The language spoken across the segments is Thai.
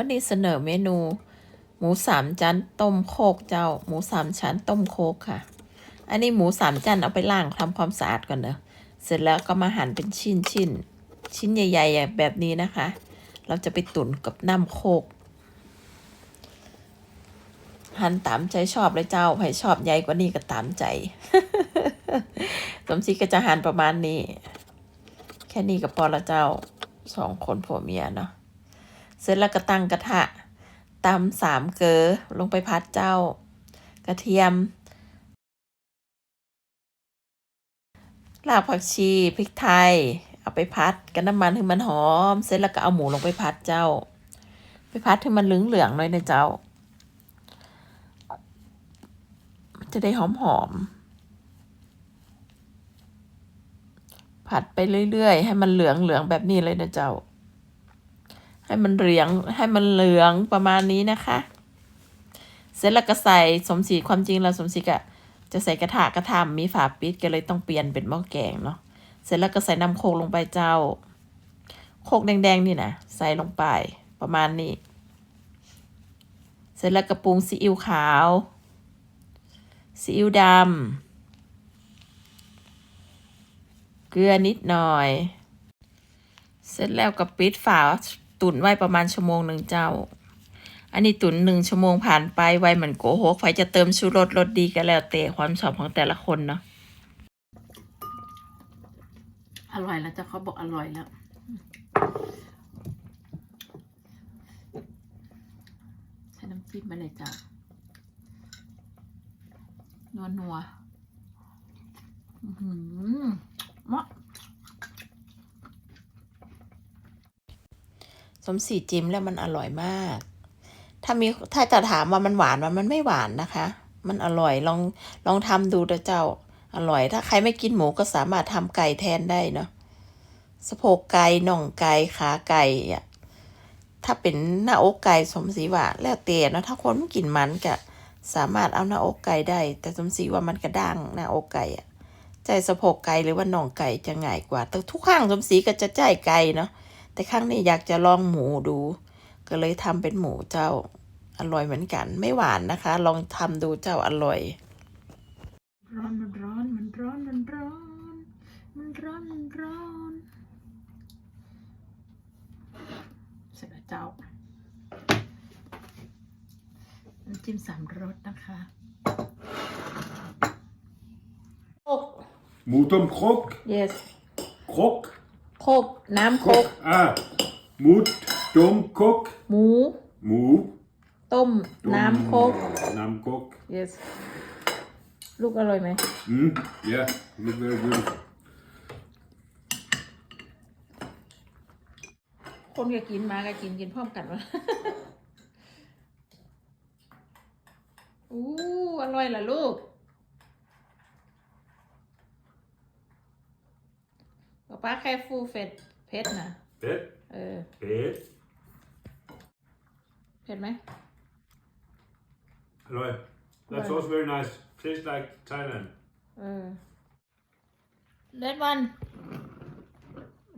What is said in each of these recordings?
วันนี้เสนอเมนู หมูสามชั้นต้มโคกเจ้า หมูสามชั้นต้มโคกค่ะ อันนี้หมูสามชั้นเอาไปล้างทำความสะอาดก่อนเนอะเสร็จแล้วก็มาหั่นเป็นชิ้นชิ้นชิ้นใหญ่ ๆ แบบนี้นะคะ เราจะไปตุ๋นกับน้ำโคกหั่นตามใจชอบเลยเจ้าใครชอบใหญ่กว่านี้ก็ตามใจ สมศรีก็จะหั่นประมาณนี้ แค่นี้ก็พอละเจ้าสองคนผัวเมียเนาะ เสร็จแล้วก็ตั้งกระทะตำสามเกลอลงไปพัดเจ้า กระเทียมรากผักชีพริกไทย เอาไปพัดกับน้ำมันให้มันหอม เสร็จแล้วก็เอาหมูลงไปพัดเจ้า ไปพัดให้มันเหลืองๆหน่อยนะเจ้า จะได้หอมๆผัดไปเรื่อยๆ ให้มันเหลืองๆแบบนี้เลยนะเจ้า ให้มันเหลืองให้มันเหลืองประมาณนี้นะคะ เสร็จแล้วก็ใส่สมศรีความจริงเราสมศรีก็จะใส่กระทะกระทำมีฝาปิดก็เลยต้องเปลี่ยนเป็นหม้อแกงเนาะเสร็จแล้วก็ใส่น้ำโคกลงไปเจ้า โคกแดงๆนี่นะใส่ลงไปประมาณนี้ เสร็จแล้วก็ปรุงซีอิ๊วขาวซีอิ๊วดำเกลือนิดหน่อย เสร็จแล้วก็ปิดฝา ตุนไว้ประมาณชั่วโมงหนึ่งเจ้า อันนี้ตุนหนึ่งชั่วโมงผ่านไปไวเหมือนโกหกไฟจะเติมชูรสรสดีก็แล้วแต่ความชอบของแต่ละคนเนาะอร่อยแล้วจ้ะเขาบอกอร่อยแล้วใช้น้ำจิ้มมาเลยจ้ะนัวนัวอืมาะ สมศรีจิ้มแล้วมันอร่อยมาก ถ้ามีถ้าจะถามว่ามันหวานมันมันไม่หวานนะคะ มันอร่อยลองลองทำดูนะเจ้าอร่อย ถ้าใครไม่กินหมูก็สามารถทำไก่แทนได้เนาะสะโพกไก่น่องไก่ขาไก่อะถ้าเป็นหน้าอกไก่สมศรีว่าแล้วแต่เนาะถ้าคนไม่กินมันก็สามารถเอาหน้าอกไก่ได้ แต่สมศรีว่ามันกระด้างหน้าอกไก่อะใจสะโพกไก่หรือว่าน่องไก่จะง่ายกว่า แต่ทุกครั้งสมศรีก็จะใจไก่เนาะ แต่ครั้งนี้อยากจะลองหมูดู ก็เลยทำเป็นหมูเจ้าอร่อยเหมือนกัน ไม่หวานนะคะ ลองทำดูเจ้าอร่อยร้อนมันร้อนมันร้อนมันร้อนมันร้อนมันร้อนเสร็จแล้วเจ้าน้ำจิ้มสามรสนะคะโคก Moet hem krok, yes krok, โคกน้ำโคก krok. Ah, moet dom kok, หมู moe, ต้ม dom, น้ำโคก Nam kok. yes ลูกอร่อยไหม Mm, yeah, look very good. คนก็กินมาก็กินกินพร้อมกันวะ อู้อร่อยล่ะลูก ป๊าป้าแค่ฟูเฟดเผ็ดนะ Pet, เออ pet. เผ็ดไหม Hello. That Right. sauce very nice. Tastes like Thailand. เออ that one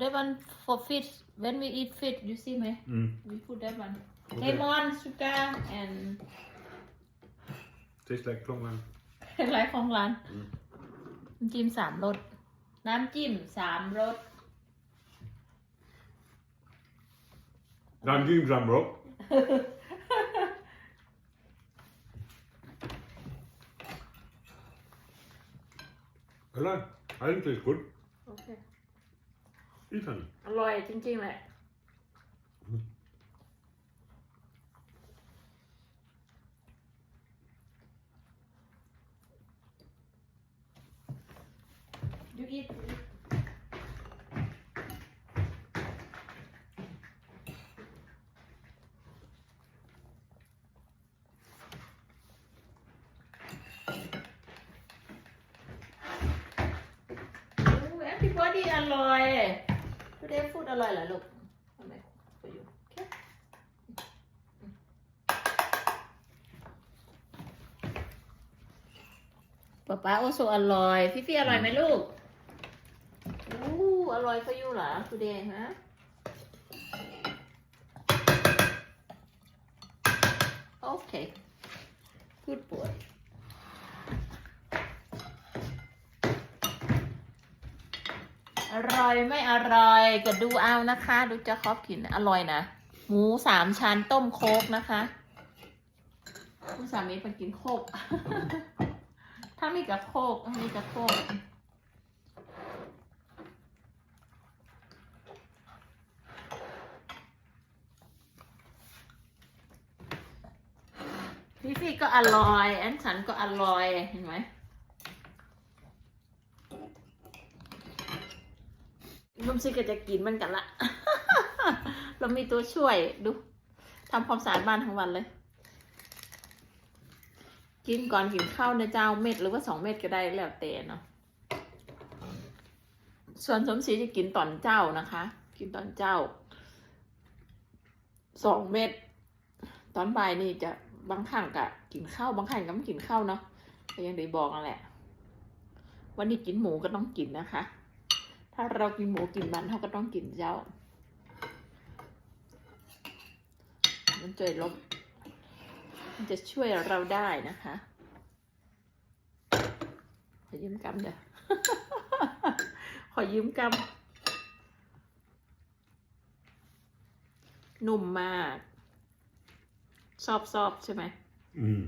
that one for fish when we eat fish you see ไหม Mm. we put that one Okay. lemon sugar and Tastes like Klongland. เป็นไรของร้าน น้ำจิ้มสามรส น้ำจิ้มสามรส Dan die gram bro. Hello. I think it tastes good. โอเค Eat honey. อร่อยจริงๆแหละ You eat Ooh, everybody อร่อย Today food อร่อยเหรอลูกทำไม for you okay ป๊าป๊าโอโซอร่อย พี่พี่อร่อยไหมลูก อู้อร่อย for you เหรอ today ฮะ Okay. Good boy. อร่อยไม่อร่อยก็ดูเอานะคะ ดูจะคอบกินอร่อยนะ หมูสามชั้นต้มโคกนะคะคุณสามีไปกินโคก ถ้ามีกับโคกถ้ามีกับโคก พี่ฟี่ก็อร่อย แอนฉันก็อร่อย เห็นไหมลุมซิก็จะกินมันกันละ เรามีตัวช่วยดูทำความสะอาดบ้านทั้งวันเลย กินก่อนกินข้าวในเจ้าเม็ดหรือว่าสองเม็ดก็ได้แล้วแต่เนาะส่วนสมศรีจะกินตอนเจ้านะคะ กินตอนเจ้าสองเม็ดตอนบ่ายนี่จะ บางครั้งกะกินข้าวบางครั้งก็ไม่กินข้าวเนาะก็ยังได้บอกนั่นแหละ วันนี้กินหมูก็ต้องกินนะคะ ถ้าเรากินหมูกินมันเราก็ต้องกินเจ้า มันช่วยลบมันจะช่วยเราได้นะคะขอยืมกำเด้อขอยืมกำนุ่มมาก ชอบชอบใช่ไหม Mm.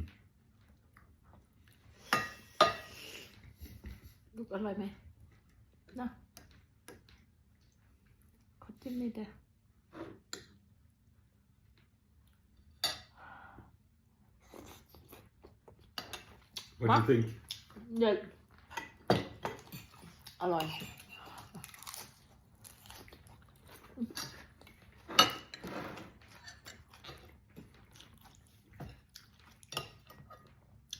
ลูกอร่อยไหมเนาะขอจิ้มนิดเดียว What do you think? เด็ดอร่อย ฮัลโหลเอ็นสันน้ำจิ้มมะลาดเข้าไป แค่น้ำ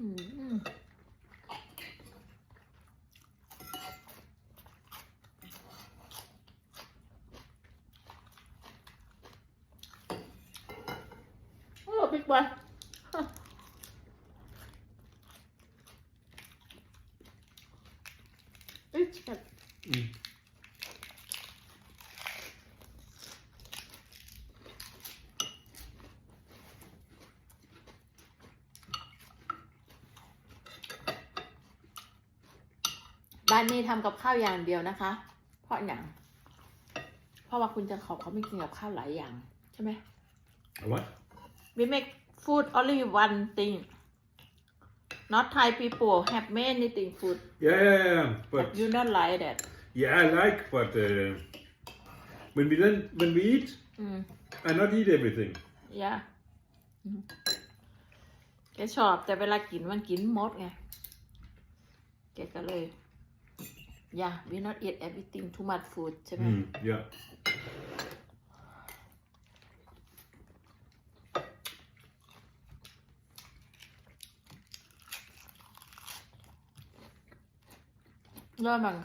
มอืมโอ้บิ๊กบอย It's good. Mm. บ้านนี้ทำกับข้าวอย่างเดียวนะคะ เพราะอย่าง เพราะว่าคุณจะขอบเขาไม่กินกับข้าวหลายอย่าง ใช่ไหม What? We make food only one thing not Thai people have many thing food Yeah, yeah, yeah. but But you not like that yeah, I like. But uh, when we then when we eat, อืม I not eat everything. ย่าอืมแกชอบแต่เวลากินมันกินหมดไงแกก็เลย yeah we not eat everything too much food ใช่ไหม Mm, yeah. เริ่มมัน